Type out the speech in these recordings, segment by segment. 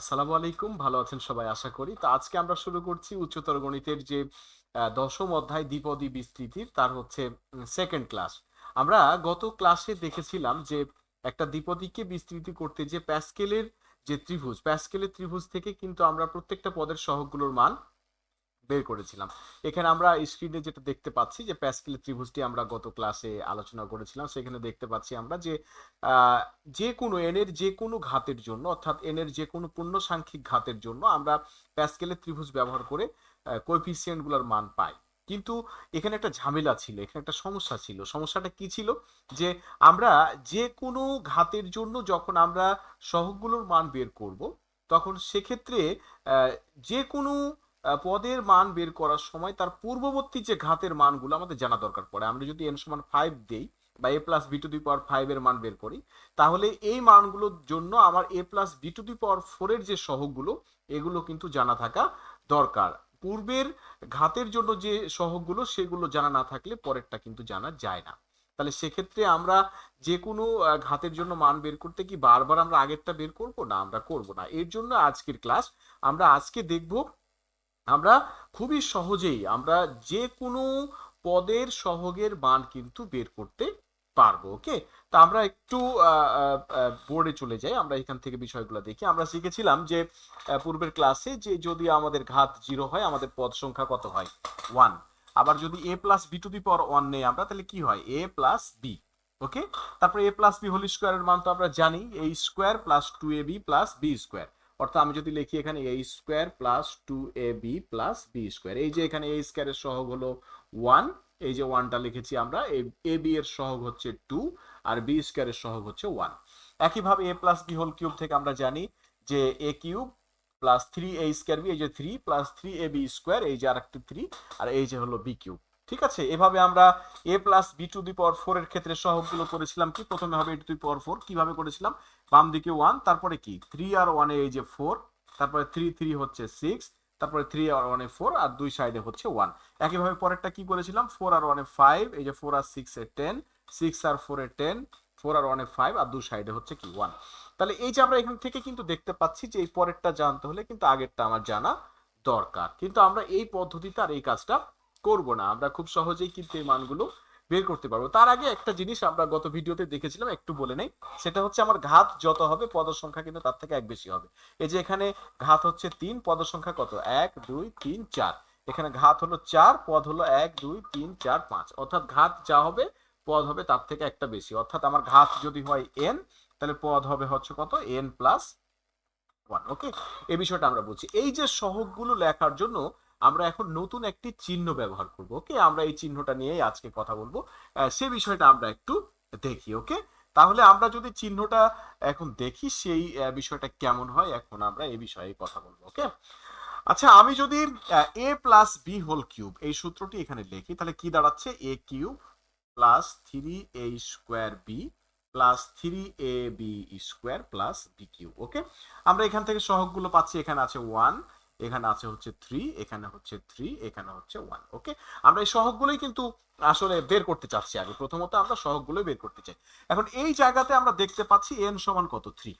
আসসালামু আলাইকুম, ভালো আছেন সবাই? আশা করি। তো আজকে আমরা শুরু করছি উচ্চতর গণিতের যে দশম অধ্যায় দ্বিপদী বিস্তৃতির, তার হচ্ছে সেকেন্ড ক্লাস আমরা গত ক্লাসে দেখেছিলাম যে, একটা দ্বিপদীকে বিস্তৃতি করতে যে প্যাসকেলের যে ত্রিভুজ, প্যাসকেলের ত্রিভুজ থেকে কিন্তু আমরা প্রত্যেকটা পদের সহগগুলোর মান বের করেছিলাম। এখানে আমরা স্ক্রিনে যেটা দেখতে পাচ্ছি যে প্যাসকেলের ত্রিভুজটি আমরা গত ক্লাসে আলোচনা করেছিলাম। সেখানে দেখতে পাচ্ছি আমরা যে যে কোনো এনের যে কোনো ঘাতের জন্য, অর্থাৎ এনের যে কোনো পূর্ণ সাংখ্যিক ঘাতের জন্য আমরা প্যাসকেলের ত্রিভুজ ব্যবহার করে কোএফিসিয়েন্টগুলোর মান পাই। কিন্তু এখানে একটা ঝামেলা ছিল, এখানে একটা সমস্যা ছিল। সমস্যাটা কি ছিল? যে আমরা যে কোনো ঘাতের জন্য যখন আমরা সহগগুলোর মান বের করব, তখন সেক্ষেত্রে যে কোনো পদের মান বের করার সময় তার পূর্ববর্তী যে ঘাতের মানগুলো আমাদের জানা দরকার পড়ে। আমরা যদি এন সমান ফাইভ দিই বা A plus B to the power five এর মান বের করি, তাহলে এই মানগুলোর জন্য আমার A plus B to the power four এর যে সহগগুলো, এগুলো কিন্তু জানা থাকা দরকার। পূর্বের ঘাতের জন্য যে সহগগুলো, সেগুলো জানা না থাকলে পরেরটা কিন্তু জানা যায় না। তাহলে সেক্ষেত্রে আমরা যে কোনো ঘাতের জন্য মান বের করতে কি বারবার আমরা আগেরটা বের করব? না, আমরা করব না। এর জন্য আজকের ক্লাস আমরা আজকে দেখব আমরা খুবই সহজেই আমরা যে কোনো পদের সহগের মান কিন্তু বের করতে পারব, ওকে? তা আমরা একটু বোর্ডে চলে যাই। আমরা এখান থেকে বিষয়গুলো দেখি। আমরা শিখেছিলাম যে পূর্বের ক্লাসে যে যদি আমাদের ঘাত জিরো হয়, আমাদের পদ সংখ্যা কত হয়? ওয়ান আবার যদি A plus B to the power one নেই আমরা, তাহলে কি হয়? A plus B okay? তারপরে এ প্লাস বি হোল স্কোয়ারের মান তো আমরা জানি। A square plus two A B plus B square অর্থাৎ আমি যদি লিখি এখানে A square plus two A B plus B square এই যে এখানে এ স্কোয়ারের সহগ হলো ওয়ান এই যে ওয়ানটা লিখেছি আমরা, এ বি এর সহগ হচ্ছে টু আর বি স্কোয়ারের সহগ হচ্ছে ওয়ান একইভাবে A plus B whole cube থেকে আমরা জানি যে A cube plus three A square B এই যে three plus three A B square এই যে আর আরেকটি থ্রি আর এই যে হলো বি কিউব ঠিক আছে? এভাবে আমরা A plus B to the power four এর ক্ষেত্রে সহগগুলো করেছিলাম কি? প্রথমে হবে এ টু দি পাওয়ার ফোর কীভাবে করেছিলাম? বাম দিকে ওয়ান তারপরে কি? থ্রি আর ওয়ানে এই যে ফোর তারপরে থ্রি থ্রি হচ্ছে সিক্স তারপরে থ্রি আর ওয়ানে ফোর আর দুই সাইডে হচ্ছে ওয়ান একইভাবে পরেরটা কি করেছিলাম? ফোর আর ওয়ানে ফাইভ এই যে ফোর আর সিক্স এ টেন সিক্স আর ফোর এ টেন ফোর আর ওয়ানে ফাইভ আর দুই সাইডে হচ্ছে কি ওয়ান তাহলে এই যে আমরা এখান থেকে কিন্তু দেখতে পাচ্ছি যে এই পরেরটা জানতে হলে কিন্তু আগেরটা আমার জানা দরকার। কিন্তু আমরা এই পদ্ধতিতে আর এই কাজটা করব না। আমরা খুব সহজেই কিন্তু এই মানগুলো বের করতে পারব। তার আগে একটা জিনিস আমরা গত ভিডিওতে দেখেছিলাম, একটু বলে নেই। সেটা হচ্ছে আমার ঘাত যত হবে পদ সংখ্যা কিন্তু তার থেকে এক বেশি হবে। এই যে এখানে ঘাত হচ্ছে তিন পদ সংখ্যা কত? এক, দুই, তিন, চার। এখানে ঘাত হলো চার, পদ হলো এক, দুই, তিন, চার, পাঁচ। অর্থাৎ ঘাত যা হবে, পদ হবে তার থেকে একটা বেশি। অর্থাৎ আমার ঘাত যদি হয় এন তাহলে পদ হবে হচ্ছে কত? এন প্লাস ওয়ান ওকে এই বিষয়টা আমরা বলছি এই যে সহগগুলো লেখার জন্য আমরা এখন নতুন একটি চিহ্ন ব্যবহার করব, ওকে? আমরা এই চিহ্নটা নিয়েই আজকে কথা বলব। সে বিষয়টা আমরা একটু দেখি, ওকে? তাহলে আমরা যদি চিহ্নটা এখন দেখি, সেই বিষয়টা কেমন হয়, এখন আমরা এই বিষয়ে কথা বলব, ওকে? আচ্ছা আমি যদি A plus B whole cube এই সূত্রটি এখানে লিখি, তাহলে কি দাঁড়াচ্ছে? A cube plus three A square B plus three A B square plus B cube okay? আমরা এখান থেকে সহগগুলো পাচ্ছি, এখানে আছে ওয়ান এখানে আছে হচ্ছে থ্রি এখানে হচ্ছে থ্রি এখানে হচ্ছে ওয়ান ওকে আমরা এই সহগগুলোই কিন্তু আসলে বের করতে চাচ্ছি আগে। প্রথমত আমরা সহগগুলোই বের করতে চাই। এখন এই জায়গাতে আমরা দেখতে পাচ্ছি এন সমান কত? থ্রি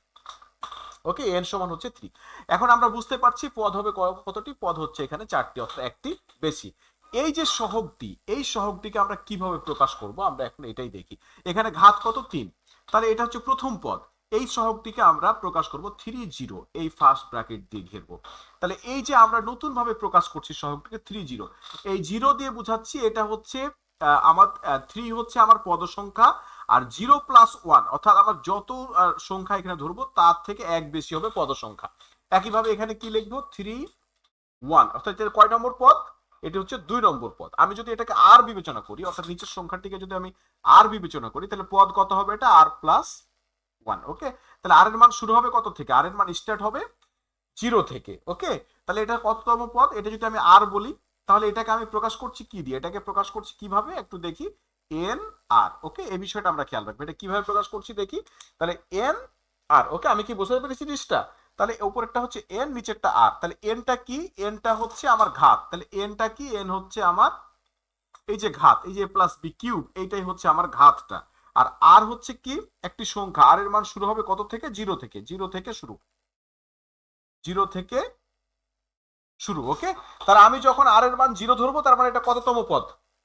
ওকে এন সমান হচ্ছে থ্রি এখন আমরা বুঝতে পারছি পদ হবে কতটি? পদ হচ্ছে এখানে চারটি, অর্থাৎ একটি বেশি। এই যে সহগটি, এই সহগটিকে আমরা কীভাবে প্রকাশ করব? আমরা এখন এটাই দেখি। এখানে ঘাত কত? তিন। তাহলে এটা হচ্ছে প্রথম পদ। এই সহগটিকে আমরা প্রকাশ করব থ্রি জিরো এই ফার্স্ট ব্র্যাকেট দিয়ে ঘেরবো। তাহলে এই যে আমরা নতুন ভাবে প্রকাশ করছি সহগটিকে থ্রি জিরো এই জিরো দিয়ে বুঝাচ্ছি এটা হচ্ছে আমার থ্রি হচ্ছে আমার পদ সংখ্যা আর জিরো প্লাস ওয়ান অর্থাৎ আমার যত সংখ্যা এখানে ধরবো, তার থেকে এক বেশি হবে পদ সংখ্যা একইভাবে এখানে কি লিখব? থ্রি ওয়ান অর্থাৎ এটা কয় নম্বর পদ? এটি হচ্ছে দুই নম্বর পদ। আমি যদি এটাকে আর বিবেচনা করি, অর্থাৎ নিচের সংখ্যাটিকে যদি আমি আর বিবেচনা করি, তাহলে পদ কত হবে এটা? আর প্লাস ওয়ান ওকে তাহলে আর এর মান শুরু হবে কত থেকে? আর এর মান স্টার্ট হবে জিরো থেকে ওকে তাহলে এটা কততম পদ? এটা যদি আমি আর বলি, তাহলে এটাকে আমি প্রকাশ করছি কি দিয়ে? এটাকে প্রকাশ করছি কীভাবে? একটু দেখি। এন আর ওকে এই বিষয়টা আমরা খেয়াল রাখব। এটা কীভাবে প্রকাশ করছি দেখি? তাহলে এন আর ওকে আমি কি বুঝতে পেরেছি জিনিসটা? তাহলে উপরেরটা হচ্ছে এন নিচেরটা আর তাহলে এনটা কি? এনটা হচ্ছে আমার ঘাত। তাহলে এনটা কি? এন হচ্ছে আমার, এই যে ঘাত, এই যে প্লাস বি কিউব এইটাই হচ্ছে আমার ঘাতটা। আর আর হচ্ছে কি? একটি সংখ্যা। আর এর মান শুরু হবে কত থেকে? জিরো থেকে। জিরো থেকে শুরু। জিরো থেকে শুরু ওকে তাহলে আমি যখন আর এর মান জিরো ধরবো, তার মানে এটা কততম পদ?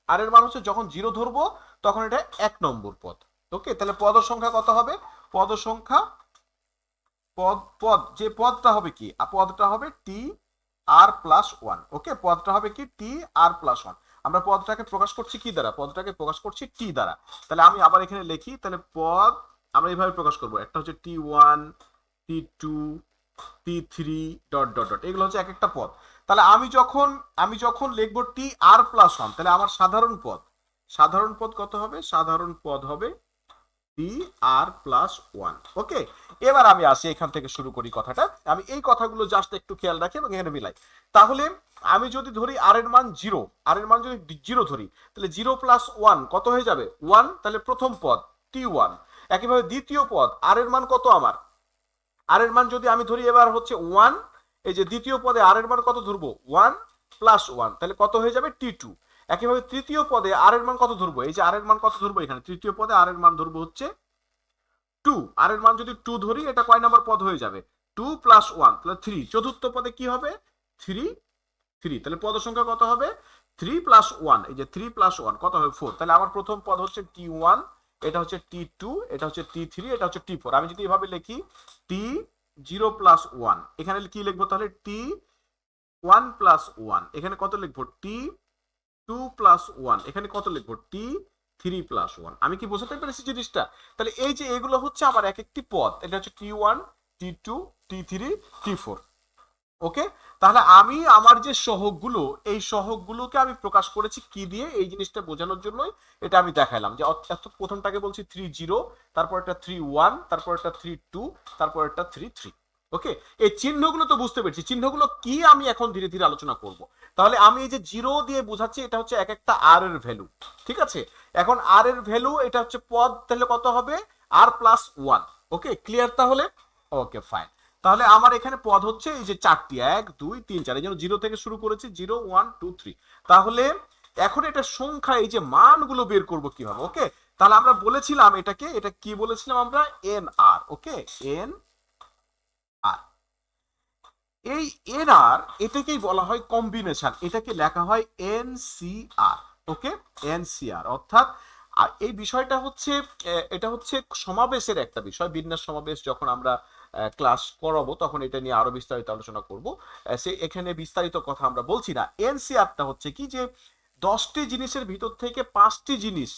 আর এর মান হচ্ছে যখন জিরো ধরবো, তখন এটা এক নম্বর পদ ওকে তাহলে পদ সংখ্যা কত হবে? পদ সংখ্যা পদ পদ, যে পদটা হবে কি? পদটা হবে টি আর প্লাস ওয়ান ওকে পদটা হবে কি? টি আর প্লাস ওয়ান আমরা পদটাকে প্রকাশ করছি কি দ্বারা? পদটাকে প্রকাশ করছি টি দ্বারা। তাহলে আমি আবার এখানে লিখি, তাহলে পদ আমরা এইভাবে প্রকাশ করব। একটা হচ্ছে T one, T two, T three dot dot dot. এগুলো হচ্ছে এক একটা পদ। তাহলে আমি যখন আমি যখন লিখব টি আর প্লাস ওয়ান, তাহলে আমার সাধারণ পদ সাধারণ পদ কত হবে? সাধারণ পদ হবে টি আর প্লাস ওয়ান ওকে এবার আমি আসি এখান থেকে শুরু করি কথাটা। আমি এই কথাগুলো জাস্ট একটু খেয়াল রাখি এবং এখানে মিলাই। তাহলে আমি যদি ধরি আর এর মান জিরো আর এর মান যদি জিরো ধরি, তাহলে জিরো প্লাস ওয়ান কত হয়ে যাবে? ওয়ান তাহলে প্রথম পদ টি ওয়ান একইভাবে দ্বিতীয় পদ আর এর মান কত আমার? আর এর মান যদি আমি ধরি এবার হচ্ছে ওয়ান এই যে দ্বিতীয় পদে আর এর মান কত ধরবো? ওয়ান প্লাস ওয়ান তাহলে কত হয়ে যাবে টি টু একইভাবে তৃতীয় পদে আর এর মান কত ধরবো? এই যে আর এর মান কত ধরবো এখানে? তৃতীয় পদে আর এর মান ধরবো হচ্ছে টু আর এর মান যদি টু ধরি, এটা কয় নাম্বার পদ হয়ে যাবে? টু প্লাস ওয়ান তাহলে থ্রি চতুর্থ পদে কি হবে? থ্রি থ্রি তাহলে পদ সংখ্যা কত হবে? থ্রি প্লাস ওয়ান এই যে থ্রি প্লাস ওয়ান কত হবে? ফোর তাহলে আমার প্রথম পদ হচ্ছে টি ওয়ান এটা হচ্ছে টি টু এটা হচ্ছে টি থ্রি এটা হচ্ছে টি ফোর আমি যদি এভাবে লিখি টি জিরো প্লাস ওয়ান এখানে কি লিখব তাহলে? টি ওয়ান প্লাস ওয়ান এখানে কত লিখব? টি টু প্লাস ওয়ান এখানে কত লিখব? টি থ্রি প্লাস ওয়ান আমি কি বোঝাতে পেরেছি জিনিসটা? তাহলে এই যে এগুলো হচ্ছে আমার এক একটি পদ। এটা হচ্ছে T one T two T three T four okay? তাহলে আমি আমার যে সহগগুলো, এই সহগগুলোকে আমি প্রকাশ করেছি কি দিয়ে? এই জিনিসটা বোঝানোর জন্যই এটা আমি দেখাইলাম। যে প্রথমটাকে বলছি থ্রি জিরো তারপর একটা থ্রি ওয়ান তারপর একটা থ্রি টু তারপর একটা থ্রি থ্রি ওকে এই চিহ্নগুলো তো বুঝতে পেরেছি। চিহ্নগুলো কি আমি এখন ধীরে ধীরে আলোচনা করব? তাহলে আমি এই যে জিরো দিয়ে বোঝাচ্ছি, এটা হচ্ছে এক একটা আর এর ভ্যালু ঠিক আছে? এখন আর এর ভ্যালু এটা হচ্ছে পদ, তাহলে কত হবে? R plus one okay clear তাহলে? ওকে ফাইন তাহলে আমার এখানে পদ হচ্ছে এই যে চারটি। এক, দুই, তিন, চার। এই জন্য জিরো থেকে শুরু করেছি জিরো ওয়ান টু থ্রি তাহলে এখন এটা সংখ্যা, এই যে মানগুলো বের করব কীভাবে? ওকে তাহলে আমরা বলেছিলাম এটাকে, এটা কি বলেছিলাম আমরা? এন আর ওকে এন এই এন আর এটাকেই বলা হয় কম্বিনেশন এটাকে লেখা হয় N C R okay? N C R অর্থাৎ, আর এই বিষয়টা হচ্ছে এটা হচ্ছে সমাবেশের একটা বিষয়, বিন্যাস সমাবেশ যখন আমরা ক্লাস করাবো, তখন এটা নিয়ে আরও বিস্তারিত আলোচনা করব। সে এখানে বিস্তারিত কথা আমরা বলছি না। এনসিআরটা হচ্ছে কি যে, দশটি জিনিসের ভিতর থেকে পাঁচটি জিনিস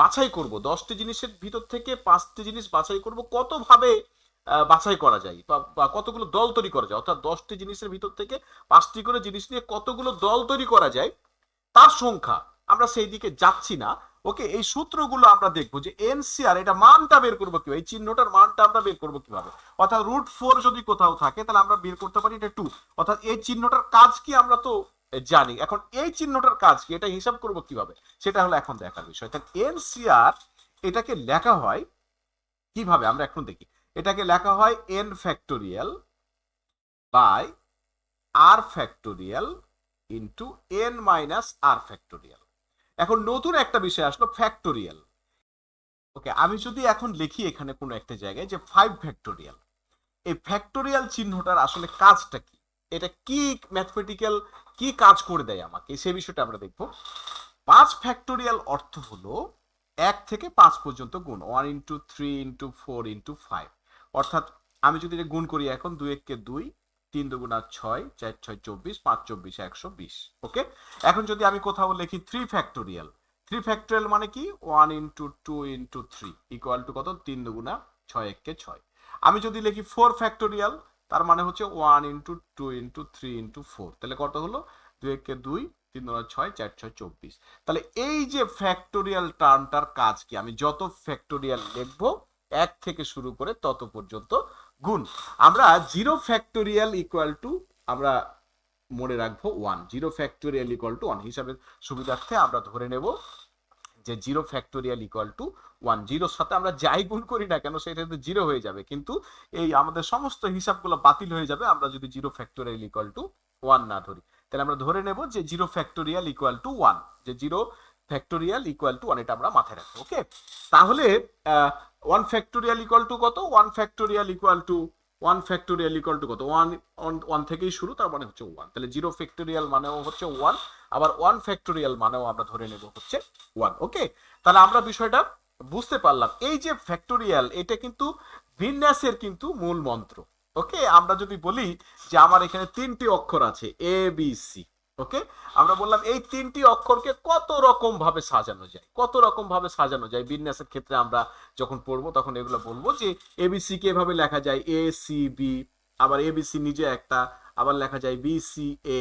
বাছাই করব। দশটি জিনিসের ভিতর থেকে পাঁচটি জিনিস বাছাই করব। কতভাবে বাছাই করা যায় বা কতগুলো দল তৈরি করা যায়। অর্থাৎ দশটি জিনিসের ভিতর থেকে পাঁচটি করে জিনিস নিয়ে কতগুলো দল তৈরি করা যায়, তার সংখ্যা আমরা সেই দিকে যাচ্ছি না। ওকে, এই সূত্রগুলো আমরা দেখব যে এনসিআর এটা মানটা বের করব কীভাবে? এই চিহ্নটার মানটা আমরা বের করব কীভাবে? অর্থাৎ রুট ফোর যদি কোথাও থাকে, তাহলে আমরা বের করতে পারি এটা টু। অর্থাৎ এই চিহ্নটার কাজ কি আমরা তো জানি। এখন এই চিহ্নটার কাজ কি, এটা হিসাব করব কীভাবে? সেটা হলো এখন দেখার বিষয়। তাহলে এনসিআর এটাকে লেখা হয় কীভাবে? আমরা এখন দেখি। এটাকে লেখা হয় N factorial by R factorial into N minus R factorial এখন নতুন একটা বিষয় আসলো ফ্যাক্টোরিয়াল ওকে আমি যদি এখন লিখি এখানে কোনো একটা জায়গায় যে ফাইভ ফ্যাক্টোরিয়াল এই ফ্যাক্টোরিয়াল চিহ্নটার আসলে কাজটা কি? এটা কি ম্যাথমেটিক্যাল কি কাজ করে দেয় আমাকে? সে বিষয়টা আমরা দেখব। পাঁচ ফ্যাক্টোরিয়াল অর্থ হলো এক থেকে পাঁচ পর্যন্ত গুণ। One into three into four into five অর্থাৎ আমি যদি এটা গুণ করি এখন দুই এককে দুই, তিন দুগুণা ছয়, চার, ছয়, চব্বিশ, পাঁচ, চব্বিশ, একশো বিশ, ওকে? এখন যদি আমি কোথাও লিখি থ্রি ফ্যাক্টোরিয়াল থ্রি ফ্যাক্টোরিয়াল মানে কি? One into two into three equal to কত? তিন দুগুণা ছয় এককে ছয়। আমি যদি লিখি ফোর ফ্যাক্টোরিয়াল তার মানে হচ্ছে one into two into three into four তাহলে কত হলো? দুই একে দুই, তিন দুগুণা ছয়, চার, ছয়, চব্বিশ। তাহলে এই যে ফ্যাক্টোরিয়াল টার্মটার কাজ কি? আমি যত ফ্যাক্টোরিয়াল লিখব এক থেকে শুরু করে তত পর্যন্ত গুণ। আমরা জিরো ফ্যাক্টোরিয়াল ইকুয়াল টু আমরা মনে রাখব one zero factorial equal to one হিসাবে সুবিধার্থে আমরা ধরে নেব যে zero factorial equal to one জিরোর সাথে আমরা যাই গুণ করি না কেন সেটা তো জিরো হয়ে যাবে। কিন্তু এই আমাদের সমস্ত হিসাবগুলো বাতিল হয়ে যাবে আমরা যদি zero factorial equal to one না ধরি। তাহলে আমরা ধরে নেব যে zero factorial equal to one যে zero factorial equal to one এটা আমরা মাথায় রাখব ওকে তাহলে ওয়ান ফ্যাক্টোরিয়াল ইকুয়াল টু কত? One factorial equal to one factorial equal to কত? ওয়ান ওয়ান থেকেই শুরু, তার মানে হচ্ছে ওয়ান তাহলে জিরো ফ্যাক্টোরিয়াল মানেও হচ্ছে ওয়ান আবার ওয়ান ফ্যাক্টোরিয়াল মানেও আমরা ধরে নেব হচ্ছে ওয়ান ওকে তাহলে আমরা বিষয়টা বুঝতে পারলাম। এই যে ফ্যাক্টোরিয়াল এটা কিন্তু বিন্যাসের কিন্তু মূল মন্ত্র ওকে আমরা যদি বলি যে আমার এখানে তিনটি অক্ষর আছে এ বি সি ওকে? আমরা বললাম এই তিনটি অক্ষরকে কত রকম ভাবে সাজানো যায়? কত রকম ভাবে সাজানো যায়? বিন্যাসের ক্ষেত্রে আমরা যখন পড়ব, তখন এগুলো বলব যে এবিসি কে এভাবে লেখা যায়? এ সি বি আবার এবিসি নিজে একটা, আবার লেখা যায় বি সি এ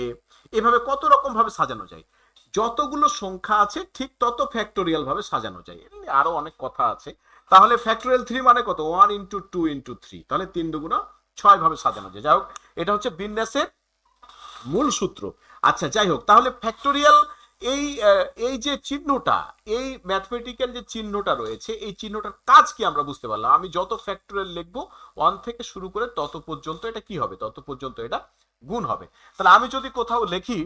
এভাবে কত রকম ভাবে সাজানো যায়? যতগুলো সংখ্যা আছে, ঠিক তত ফ্যাক্টোরিয়াল ভাবে সাজানো যায়। আরও অনেক কথা আছে। তাহলে ফ্যাক্টোরিয়াল থ্রি মানে কত? One into two into three তাহলে তিন দুগুণা ছয় ভাবে সাজানো যায়। যাই হোক, এটা হচ্ছে বিন্যাসের মূল সূত্র। আচ্ছা যাই হোক, তাহলে ফ্যাক্টোরিয়াল এই এই যে চিহ্নটা, এই ম্যাথমেটিক্যাল যে চিহ্নটা রয়েছে, এই চিহ্নটার কাজ কি আমরা বুঝতে পারলাম? আমি যত ফ্যাক্টোরিয়াল লিখব ওয়ান থেকে শুরু করে তত পর্যন্ত এটা কি হবে? তত পর্যন্ত এটা গুণ হবে। তাহলে আমি যদি কোথাও লিখি,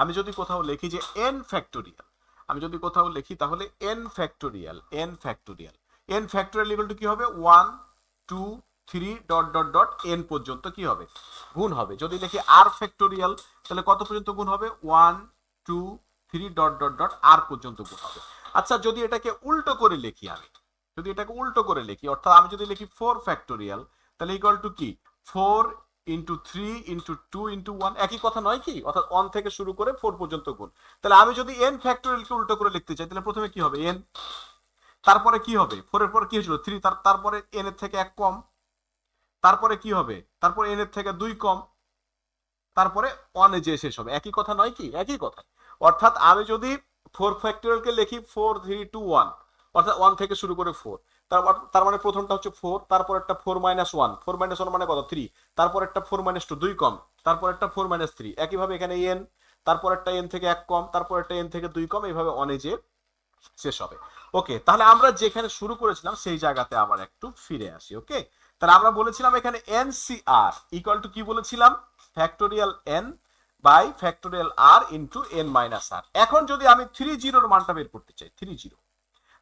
আমি যদি কোথাও লিখি যে এন ফ্যাক্টোরিয়াল আমি যদি কোথাও লিখি তাহলে N factorial N factorial N factorial equal to কি হবে? One two three dot dot dot N পর্যন্ত কি হবে? গুণ হবে। যদি লিখি আর ফ্যাক্টোরিয়াল তাহলে কত পর্যন্ত গুণ হবে? One, two, three dot dot dot R পর্যন্ত গুণ হবে। আচ্ছা যদি এটাকে উল্টো করে লিখি আমি, যদি এটাকে উল্টো করে লিখি, অর্থাৎ আমি যদি লিখি ফোর ফ্যাক্টোরিয়াল তাহলে ইকুয়াল টু কি? Four into three into two into one একই কথা নয় কি? অর্থাৎ ওয়ান থেকে শুরু করে ফোর পর্যন্ত গুণ। তাহলে আমি যদি এন ফ্যাক্টোরিয়ালকে উল্টো করে লিখতে চাই, তাহলে প্রথমে কি হবে? এন তারপরে কি হবে? ফোরের পরে কি হয়েছিল? থ্রি তারপরে এন এর থেকে এক কম। তারপরে কি হবে? তারপরে এন এর থেকে দুই কম। তারপরে ওয়ানে যে শেষ হবে। একই কথা নয় কি? একই কথা। অর্থাৎ আমি যদি ফোর ফ্যাক্টোরিয়ালকে লিখি ফোর থ্রি টু ওয়ান অর্থাৎ ওয়ান থেকে শুরু করে ফোর তার মানে প্রথমটা হচ্ছে ফোর তারপর একটা four minus one four minus one মানে কত? থ্রি তারপর একটা ফোর মাইনাস টু দুই কম। তারপর একটা ফোর মাইনাস থ্রি একইভাবে এখানে এন তারপর একটা এন থেকে এক কম। তারপর একটা এন থেকে দুই কম। এইভাবে অনে যে শেষ হবে। ওকে তাহলে আমরা যেখানে শুরু করেছিলাম, সেই জায়গাতে আবার একটু ফিরে আসি ওকে তাহলে আমরা বলেছিলাম এখানে N C R equal to কি বলেছিলাম? Factorial N by factorial R into N minus R এখন যদি আমি থ্রি জিরোর মানটা বের করতে চাই থ্রি জিরো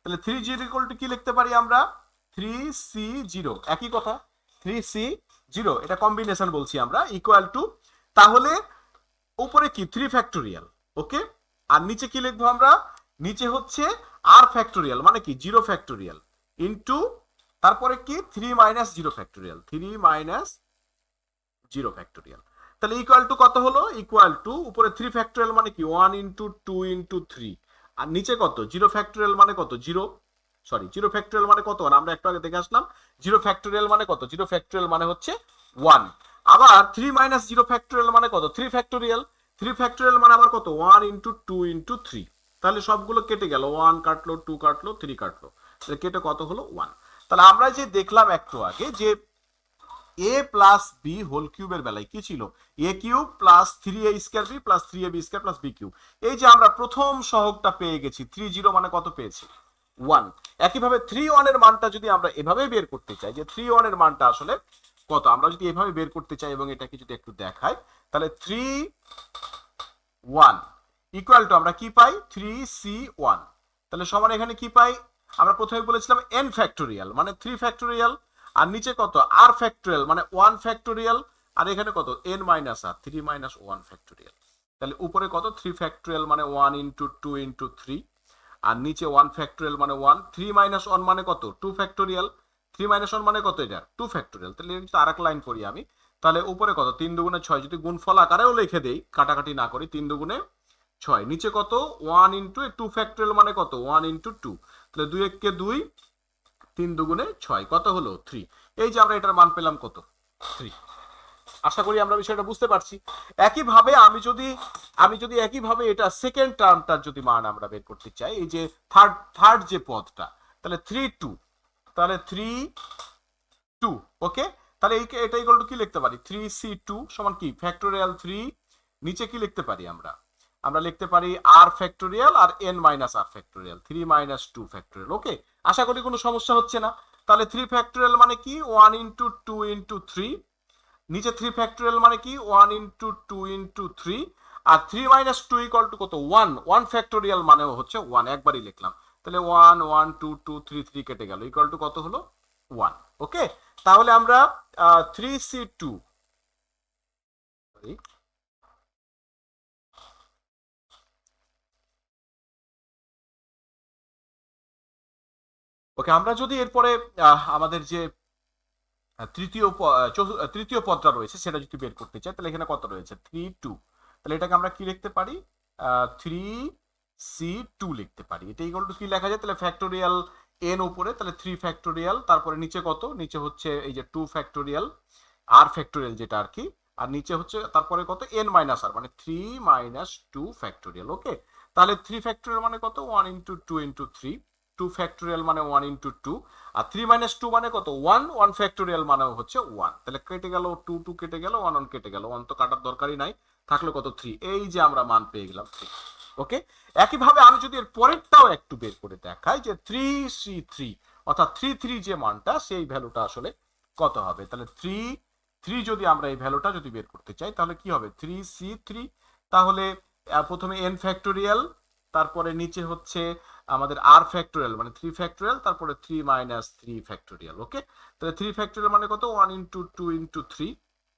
তাহলে থ্রি জিরো ইকুয়াল টু কি লিখতে পারি আমরা? থ্রি সি জিরো একই কথা থ্রি সি জিরো এটা কম্বিনেশন বলছি আমরা ইকুয়াল টু তাহলে উপরে কি? থ্রি ফ্যাক্টোরিয়াল ওকে আর নিচে কি লিখব আমরা? নিচে হচ্ছে আর ফ্যাক্টোরিয়াল মানে কি? জিরো ফ্যাক্টোরিয়াল ইন্টু তারপরে কি? Three minus zero factorial three minus zero factorial তাহলে ইকুয়াল টু কত হলো? ইকুয়াল টু উপরে থ্রি ফ্যাক্টোরিয়াল মানে কি? One into two into three আর নিচে কত? জিরো ফ্যাক্টোরিয়াল মানে কত? জিরো সরি জিরো ফ্যাক্টোরিয়াল মানে কত? আমরা একটু আগে দেখে আসলাম জিরো ফ্যাক্টোরিয়াল মানে কত? জিরো ফ্যাক্টোরিয়াল মানে হচ্ছে ওয়ান আবার থ্রি মাইনাস জিরো ফ্যাক্টোরিয়াল মানে কত? থ্রি ফ্যাক্টোরিয়াল থ্রি ফ্যাক্টোরিয়াল মানে আবার কত? One into two into three তাহলে সবগুলো কেটে গেল। ওয়ান কাটলো টু কাটলো থ্রি কাটলো। তাহলে কেটে কত হলো? ওয়ান তাহলে আমরা যে দেখলাম একটু আগে যে এ প্লাস বি হোল কিউবের বেলায় কি ছিল? A cube plus three A square B plus three A B square plus B cube এই যে আমরা প্রথম সহগটা পেয়ে গেছি থ্রি জিরো মানে কত পেয়েছি? ওয়ান একইভাবে থ্রি ওয়ানের মানটা যদি আমরা এভাবে বের করতে চাই, যে থ্রি ওয়ানের মানটা আসলে কত? আমরা যদি এভাবে বের করতে চাই এবং এটাকে যদি একটু দেখাই, তাহলে থ্রি ওয়ান ইকুয়াল টু আমরা কি পাই? থ্রি সি ওয়ান তাহলে সমান এখানে কি পাই? আমরা প্রথমে বলেছিলাম এন ফ্যাক্টোরিয়াল মানে থ্রি ফ্যাক্টোরিয়াল আর নিচে কত? আর ফ্যাক্টোরিয়াল মানে ওয়ান ফ্যাক্টোরিয়াল আর এখানে কত? N minus R three minus one factorial তাহলে উপরে কত? থ্রি ফ্যাক্টোরিয়াল মানে one into two into three আর নিচে ওয়ান ফ্যাক্টোরিয়াল মানে ওয়ান থ্রি মাইনাস ওয়ান মানে কত? Two factorial three minus one মানে কত এটা? টু ফ্যাক্টোরিয়াল তাহলে এটা আর এক লাইন করি আমি। তাহলে উপরে কত? তিন দুগুণে ছয়। যদি গুণফল আকারেও লিখে দেই, কাটাকাটি না করি, তিন দুগুণে ছয়। নিচে কত? ওয়ান ইন্টু টু ফ্যাক্টোরিয়াল মানে কত? ওয়ান ইন্টু টু তাহলে দুই এককে দুই, তিন দুগুণে ছয়, কত হলো? থ্রি এই যে আমরা এটার মান পেলাম কত? থ্রি আশা করি আমরা বিষয়টা বুঝতে পারছি। একইভাবে আমি যদি আমি যদি একইভাবে এটা সেকেন্ড টার্মটার যদি মান আমরা বের করতে চাই, এই যে থার্ড থার্ড যে পদটা, তাহলে থ্রি টু তাহলে থ্রি টু ওকে তাহলে এই এটা ইকুয়াল টু কি লিখতে পারি? থ্রি সি টু সমান কি? ফ্যাক্টোরিয়াল থ্রি নিচে কি লিখতে পারি আমরা? আমরা লিখতে পারি আর ফ্যাক্টোরিয়াল আর N minus R factorial three minus two factorial okay আশা করি কোনো সমস্যা হচ্ছে না। তাহলে থ্রি ফ্যাক্টোরিয়াল মানে কি? One into two into three নিচে থ্রি ফ্যাক্টোরিয়াল মানে কি? One into two into three R three minus two equal to কত? ওয়ান ওয়ান ফ্যাক্টোরিয়াল মানে হচ্ছে ওয়ান একবারই লিখলাম। তাহলে one one two two three three কেটে গেল। ইকুয়াল টু কত হলো? ওয়ান ওকে তাহলে আমরা থ্রি সি টু ওকে আমরা যদি এরপরে আমাদের যে তৃতীয় তৃতীয় পদটা রয়েছে, সেটা যদি বের করতে চাই, তাহলে এখানে কত রয়েছে? থ্রি টু তাহলে এটাকে আমরা কি লিখতে পারি? থ্রি সি টু লিখতে পারি। এটা ইকুয়াল টু কি লেখা যায়? তাহলে ফ্যাক্টোরিয়াল এন উপরে, তাহলে থ্রি ফ্যাক্টোরিয়াল তারপরে নিচে কত? নিচে হচ্ছে এই যে টু ফ্যাক্টোরিয়াল আর ফ্যাক্টোরিয়াল যেটা আর কি। আর নিচে হচ্ছে, তারপরে কত? এন মাইনাস আর মানে three minus two factorial okay তাহলে থ্রি ফ্যাক্টোরিয়াল মানে কত? One into two into three two factorial মানে ওয়ান ইন্টু টু আর থ্রি মাইনাস টু মানে কত? ওয়ান ওয়ান ফ্যাক্টোরিয়াল মানে হচ্ছে ওয়ান তাহলে কেটে গেল টু টু কেটে গেল ওয়ান ওয়ান কেটে গেল। ওয়ান তো কাটার দরকারই নাই, থাকল কত থ্রি এই যে আমরা মান পেয়ে গেলাম থ্রি ওকে একইভাবে আমি যদি এর পরেরটাও একটু বের করে দেখাই যে থ্রি সি থ্রি অর্থাৎ থ্রি থ্রি যে মানটা, সেই ভ্যালুটা আসলে কত হবে? তাহলে থ্রি থ্রি যদি আমরা এই ভ্যালুটা যদি বের করতে চাই, তাহলে কি হবে? থ্রি সি থ্রি তাহলে প্রথমে এন ফ্যাক্টোরিয়াল তারপরে নিচে হচ্ছে আমাদের আর ফ্যাক্টোরিয়াল মানে থ্রি ফ্যাক্টোরিয়াল তারপরে three minus three factorial okay তাহলে থ্রি ফ্যাক্টোরিয়াল মানে কত? One into two into three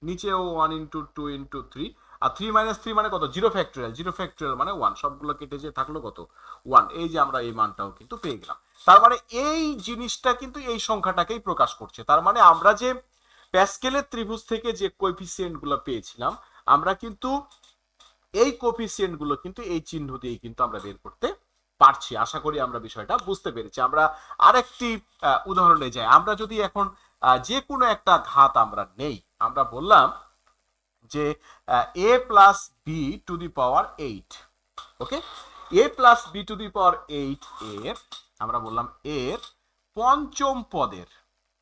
নিচেও one into two into three আর থ্রি মাইনাস থ্রি মানে কত? জিরো ফ্যাক্টোরিয়াল জিরো ফ্যাক্টোরিয়াল মানে ওয়ান সবগুলো কেটে যে থাকল কত? ওয়ান এই যে আমরা এই মানটাও কিন্তু পেয়ে গেলাম। তার মানে এই জিনিসটা কিন্তু এই সংখ্যাটাকেই প্রকাশ করছে। তার মানে আমরা যে প্যাসকেলের ত্রিভুজ থেকে যে কোএফিসিয়েন্টগুলো পেয়েছিলাম, আমরা কিন্তু এই কোএফিসিয়েন্টগুলো কিন্তু এই চিহ্ন দিয়ে কিন্তু আমরা বের করতে পারছি, আশা করি আমরা বিষয়টা বুঝতে পেরেছি। আমরা আরেকটি উদাহরণে যাই। আমরা যদি এখন যে কোনো একটা ঘাত আমরা নেই, আমরা বললাম যে A plus B to the power eight okay A plus B to the power eight এর, আমরা বললাম এর পঞ্চম পদের,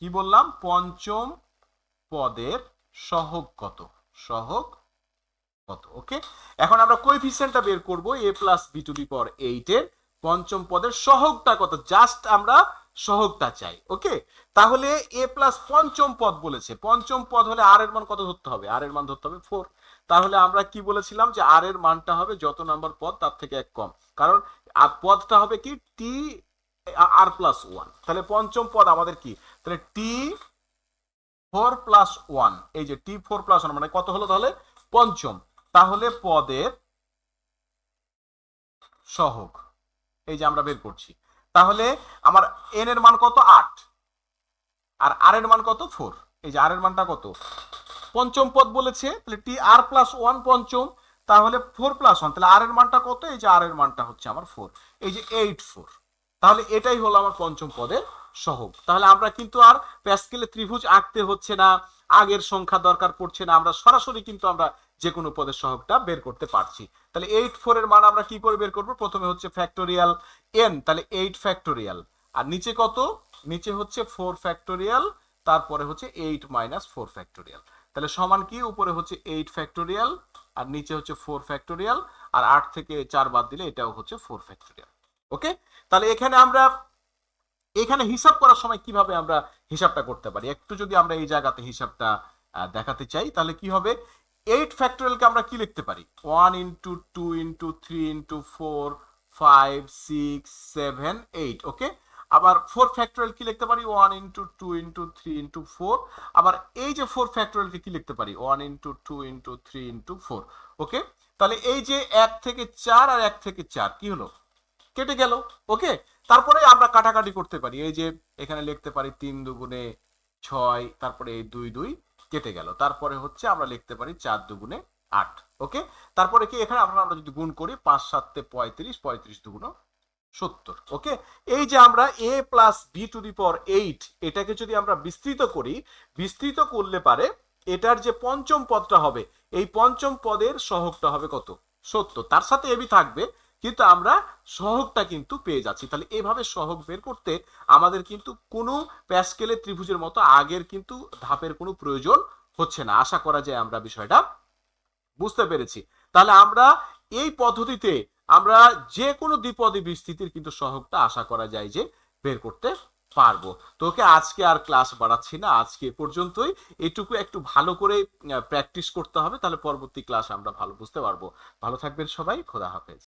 কি বললাম? পঞ্চম পদের সহগ কত? সহগ কত ওকে এখন আমরা কোএফিসিয়েন্টটা বের করব A plus B to the power eight এর পঞ্চম পদের সহগটা কত? জাস্ট আমরা সহগটা চাই ওকে তাহলে এ প্লাস পঞ্চম পদ বলেছে। পঞ্চম পদ হলে আর এর মান কত ধরতে হবে? আর এর মান ধরতে হবে ফোর তাহলে আমরা কি বলেছিলাম যে আর এর মানটা হবে যত নাম্বার পদ তার থেকে এক কম। কারণ পদটা হবে কি? টি আর প্লাস ওয়ান তাহলে পঞ্চম পদ আমাদের কি? তাহলে টি ফোর প্লাস ওয়ান এই যে টি ফোর প্লাস ওয়ান মানে কত হলো তাহলে? পঞ্চম। তাহলে পদের সহগ। এই যে আমরা বের করছি। তাহলে আমার এন এর মান কত? আট। আর আর এর মান কত? ফোর এই যে আর এর মানটা কত? পঞ্চম পদ বলেছে, তাহলে টি আর প্লাস ওয়ান পঞ্চম, তাহলে ফোর প্লাস ওয়ান তাহলে আর এর মানটা কত? এই যে আর এর মানটা হচ্ছে আমার ফোর এই যে এইট ফোর তাহলে এটাই হলো আমার পঞ্চম পদের সহগ। তাহলে আমরা কিন্তু আর প্যাসকেলে ত্রিভুজ আঁকতে হচ্ছে না। আগের সংখ্যা দরকার পড়ছে না, আমরা সরাসরি কিন্তু আমরা যে কোনো পদের সহগটা বের করতে পারছি। তাহলে এইট ফোর এর মান আমরা কি করে বের করব? প্রথমে হচ্ছে ফ্যাক্টোরিয়াল এন তাহলে এইট ফ্যাক্টোরিয়াল আর নিচে কত? নিচে হচ্ছে ফোর ফ্যাক্টোরিয়াল তারপরে হচ্ছে এইট মাইনাস ফোর ফ্যাক্টোরিয়াল তাহলে সমান কি? উপরে হচ্ছে এইট ফ্যাক্টোরিয়াল আর নিচে হচ্ছে ফোর ফ্যাক্টোরিয়াল আর আট থেকে চার বাদ দিলে এটাও হচ্ছে ফোর ফ্যাক্টোরিয়াল ওকে তাহলে এখানে আমরা এখানে হিসাব করার সময় কীভাবে আমরা হিসাবটা করতে পারি? একটু যদি আমরা এই জায়গাতে হিসাবটা দেখাতে চাই, তাহলে কি হবে? এইট ফ্যাক্টোরিয়ালকে আমরা কি লিখতে পারি? One into two into three into four five six seven eight okay আবার ফোর ফ্যাক্টোরিয়াল কি লিখতে পারি? One into two into three into four আবার এই যে ফোর ফ্যাক্টোরিয়ালকে কি লিখতে পারি? One into two into three into four okay তাহলে এই যে এক থেকে চার আর এক থেকে চার, কি হলো? কেটে গেল ওকে তারপরে আমরা কাটাকাটি করতে পারি। এই যে এখানে লিখতে পারি তিন দুগুণে ছয়, তারপরে এই দুই দুই কেটে গেল। তারপরে হচ্ছে আমরা লিখতে পারি চার দুগুণে আট, ওকে? তারপরে কি এখানে আমরা আমরা যদি গুণ করি পাঁচ সাততে পঁয়ত্রিশ পঁয়ত্রিশ দুগুণ সত্তর, ওকে? এই যে আমরা A plus B to the power eight, এটাকে যদি আমরা বিস্তৃত করি, বিস্তৃত করলে পারে এটার যে পঞ্চম পদটা হবে, এই পঞ্চম পদের সহগটা হবে কত? সত্তর। তার সাথে এবি থাকবে কিন্তু আমরা সহগটা কিন্তু পেয়ে যাচ্ছি। তাহলে এভাবে সহগ বের করতে আমাদের কিন্তু কোনো প্যাসকেলের ত্রিভুজের মতো আগের কিন্তু ধাপের কোনো প্রয়োজন হচ্ছে না। আশা করা যায় আমরা বিষয়টা বুঝতে পেরেছি। তাহলে আমরা এই পদ্ধতিতে আমরা যে কোনো দ্বিপদী বিস্তৃতির কিন্তু সহগটা আশা করা যায় যে বের করতে পারব। তোকে আজকে আর ক্লাস বাড়াচ্ছি না। আজকে পর্যন্তই। এটুকু একটু ভালো করে প্র্যাকটিস করতে হবে। তাহলে পরবর্তী ক্লাস আমরা ভালো বুঝতে পারব। ভালো থাকবেন সবাই। খোদা হাফেজ।